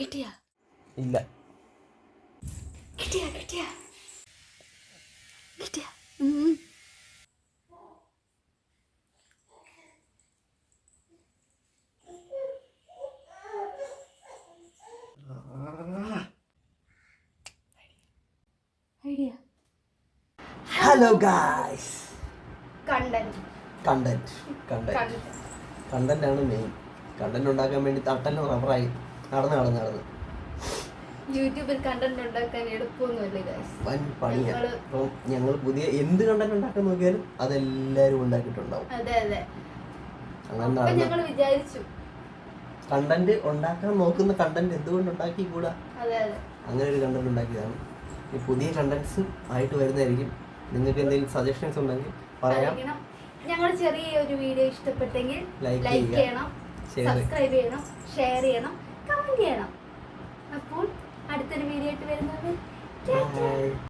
കിട്ടിയ? ഇല്ല. കിട്ടിയാ കിട്ടിയാ? കിട്ടിയാ. Hello guys. Content. Content content. Content. ആണ് മെയിൻ. കണ്ടന്റ് ഉണ്ടാക്കാൻ വേണ്ടി തട്ടലും റബ്ബറായി. നടന്ന് നടന്ന് നടന്ന്. യൂട്യൂബിൽ കണ്ടന്റ് ഉണ്ടാക്കാൻ എളുപ്പമൊന്നുമില്ല ഗൈസ് വൻ പണിയാണ് ഞങ്ങൾ അപ്പം ഞങ്ങൾ പുതിയ എന്ത് കണ്ടന്റ് ഉണ്ടാക്കാൻ നോക്കിയാലും അതെല്ലാരും ഉണ്ടാക്കിയിട്ടുണ്ടാവും. അതെ അതെ. അങ്ങനെ അപ്പൊ നടന്ന് ഞങ്ങൾ വിചാരിച്ചു. കണ്ടന്റ് ഉണ്ടാക്കാൻ നോക്കുന്ന കണ്ടന്റ് എന്തുകൊണ്ട് ഉണ്ടാക്കിക്കൂടാ? അതെ അതെ. അങ്ങനെ ഒരു കണ്ടന്റ് ഉണ്ടാക്കിയതാണ്. ഈ പുതിയ കണ്ടന്റ്സ് ആയിട്ട് വരുന്നതായിരിക്കും. നിങ്ങൾക്ക് എന്തെങ്കിലും സജഷൻസ് ഉണ്ടെങ്കിൽ പറയാം. ഞങ്ങൾ ചെറിയ ഒരു വീഡിയോ ഇഷ്ടപ്പെട്ടെങ്കിൽ ലൈക്ക് ചെയ്യണം. സബ്സ്ക്രൈബ് ചെയ്യണം. ഷെയർ ചെയ്യണം. കമന്റ് ചെയ്യണം അപ്പോൾ അടുത്തൊരു വീഡിയോ ആയിട്ട് വരുന്നത്.